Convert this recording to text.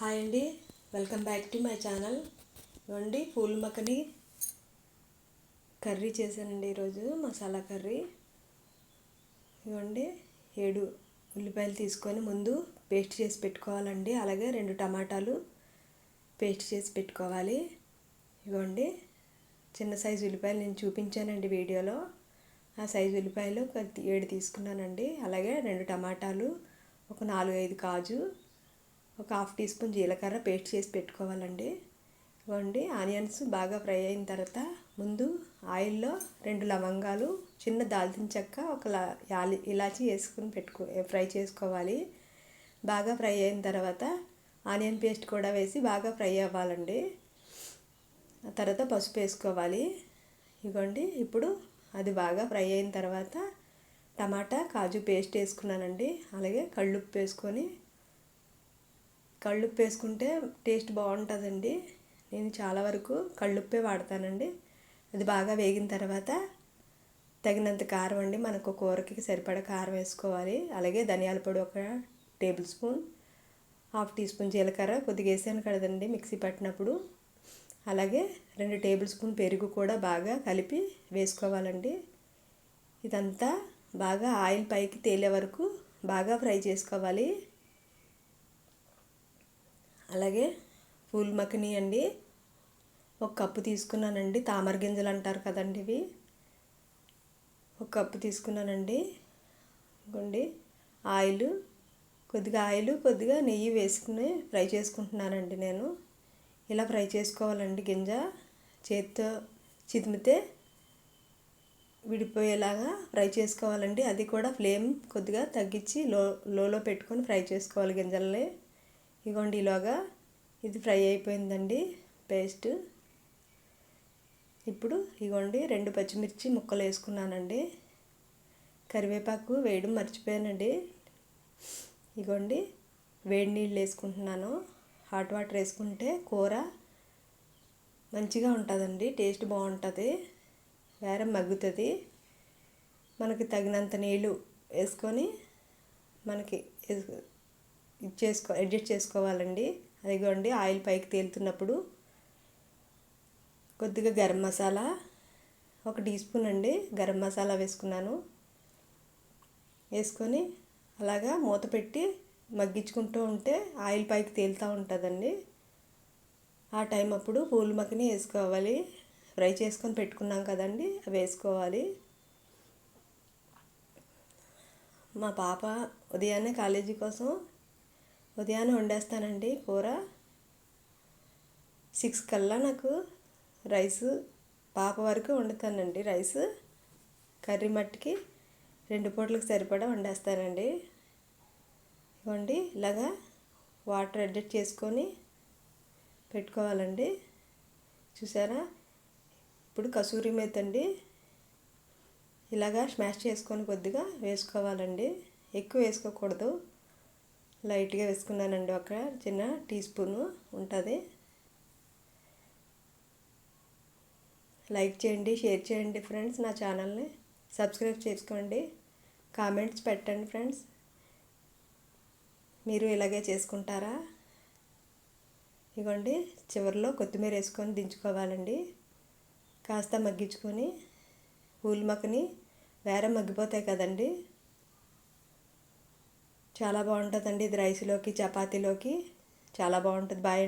Hi అండి. Welcome back to my channel. ఇవ్వండి పూల్ మక్కని కర్రీ చేశానండి ఈరోజు మసాలా కర్రీ. ఇవ్వండి ఏడు ఉల్లిపాయలు తీసుకొని ముందు పేస్ట్ చేసి పెట్టుకోవాలండి. అలాగే రెండు టమాటాలు పేస్ట్ చేసి పెట్టుకోవాలి. ఇవ్వండి. చిన్న సైజు ఉల్లిపాయలు నేను చూపించానండి వీడియోలో. ఆ సైజు ఉల్లిపాయలు ఏడు తీసుకున్నానండి. అలాగే రెండు టమాటాలు ఒక నాలుగు ఐదు కాజు ఒక హాఫ్ టీ స్పూన్ జీలకర్ర పేస్ట్ చేసి పెట్టుకోవాలండి. ఇవ్వండి. ఆనియన్స్ బాగా ఫ్రై అయిన తర్వాత ముందు ఆయిల్లో రెండు లవంగాలు చిన్న దాల్చిన చెక్క ఒక యాలి ఇలాచి వేసుకుని పెట్టుకో ఫ్రై చేసుకోవాలి. బాగా ఫ్రై అయిన తర్వాత ఆనియన్ పేస్ట్ కూడా వేసి బాగా ఫ్రై అవ్వాలండి. తర్వాత పసుపు వేసుకోవాలి. ఇవ్వండి. ఇప్పుడు అది బాగా ఫ్రై అయిన తర్వాత టమాటా కాజు పేస్ట్ వేసుకున్నానండి. అలాగే కళ్ళుప్పు వేసుకొని కళ్ళుప్పు వేసుకుంటే టేస్ట్ బాగుంటుందండి. నేను చాలా వరకు కళ్ళుప్పే వాడతానండి. అది బాగా వేగిన తర్వాత తగినంత కారం అండి. మనకు కూరకి సరిపడ కారం వేసుకోవాలి. అలాగే ధనియాల పొడి ఒక tablespoon half teaspoon జీలకర్ర కొద్దిగా వేసాను కదండి మిక్సీ పట్టినప్పుడు. అలాగే రెండు టేబుల్ స్పూన్ పెరుగు కూడా బాగా కలిపి వేసుకోవాలండి. ఇదంతా బాగా ఆయిల్ పైకి తేలే వరకు బాగా ఫ్రై చేసుకోవాలి. అలాగే పూల్ మక్కని అండి. ఒక కప్పు తీసుకున్నానండి. తామర గింజలు అంటారు కదండి ఇవి. ఒక కప్పు తీసుకున్నానండి. ఇంకోండి ఆయిల్. కొద్దిగా ఆయిల్ కొద్దిగా నెయ్యి వేసుకుని ఫ్రై చేసుకుంటున్నానండి నేను. ఇలా ఫ్రై చేసుకోవాలండి గింజ. చేతితో చిదిమితే విడిపోయేలాగా ఫ్రై చేసుకోవాలండి. అది కూడా ఫ్లేమ్ కొద్దిగా తగ్గించి లో లోలో పెట్టుకొని ఫ్రై చేసుకోవాలి గింజల్ని. ఇగోండి ఇలాగా ఇది ఫ్రై అయిపోయిందండి పేస్ట్. ఇప్పుడు ఇగోండి రెండు పచ్చిమిర్చి ముక్కలు వేసుకున్నానండి. కరివేపాకు వేయడం మర్చిపోయానండి. ఇగోండి వేడి నీళ్ళు వేసుకుంటున్నాను. హాట్ వాటర్ వేసుకుంటే కూర మంచిగా ఉంటుందండి టేస్ట్ బాగుంటుంది వేరే మగ్గుతుంది. మనకి తగినంత నీళ్ళు వేసుకొని మనకి చేసుకో అడ్జస్ట్ చేసుకోవాలండి. అదిగోండి ఆయిల్ పైకి తేలుతున్నప్పుడు కొద్దిగా గరం మసాలా ఒక టీ స్పూన్ అండి గరం మసాలా వేసుకున్నాను. వేసుకొని అలాగా మూత పెట్టి మగ్గించుకుంటూ ఉంటే ఆయిల్ పైకి తేలుతూ ఉంటుందండి. ఆ టైం అప్పుడు పూల మక్కని వేసుకోవాలి. ఫ్రై చేసుకొని పెట్టుకున్నాం కదండి అవి వేసుకోవాలి. మా పాప ఉదయాన్నే కాలేజీ కోసం ఉదయాన్నే వండేస్తానండి కూర. సిక్స్ కల్లా నాకు రైస్ పాప వరకు వండుతానండి రైస్. కర్రీ మట్టికి రెండు పూటలకు సరిపడా వండేస్తానండి. ఇవ్వండి ఇలాగా వాటర్ అడ్జస్ట్ చేసుకొని పెట్టుకోవాలండి. చూసారా? ఇప్పుడు కసూరి మేతండి. ఇలాగా స్మాష్ చేసుకొని కొద్దిగా వేసుకోవాలండి. ఎక్కువ వేసుకోకూడదు. లైట్గా వేసుకున్నానండి ఒక చిన్న టీ స్పూను. ఉంటుంది. లైక్ చేయండి షేర్ చేయండి ఫ్రెండ్స్ నా ఛానల్ని. సబ్స్క్రైబ్ చేసుకోండి. కామెంట్స్ పెట్టండి ఫ్రెండ్స్. మీరు ఇలాగే చేసుకుంటారా? ఇవ్వండి చివరిలో కొత్తిమీర వేసుకొని దించుకోవాలండి. కాస్త మగ్గించుకొని పూల మక్కని వేరే మగ్గిపోతాయి కదండి. చాలా బాగుంటుందండి ఇది రైస్లోకి చపాతీలోకి. చాలా బాగుంటుంది. బాయ్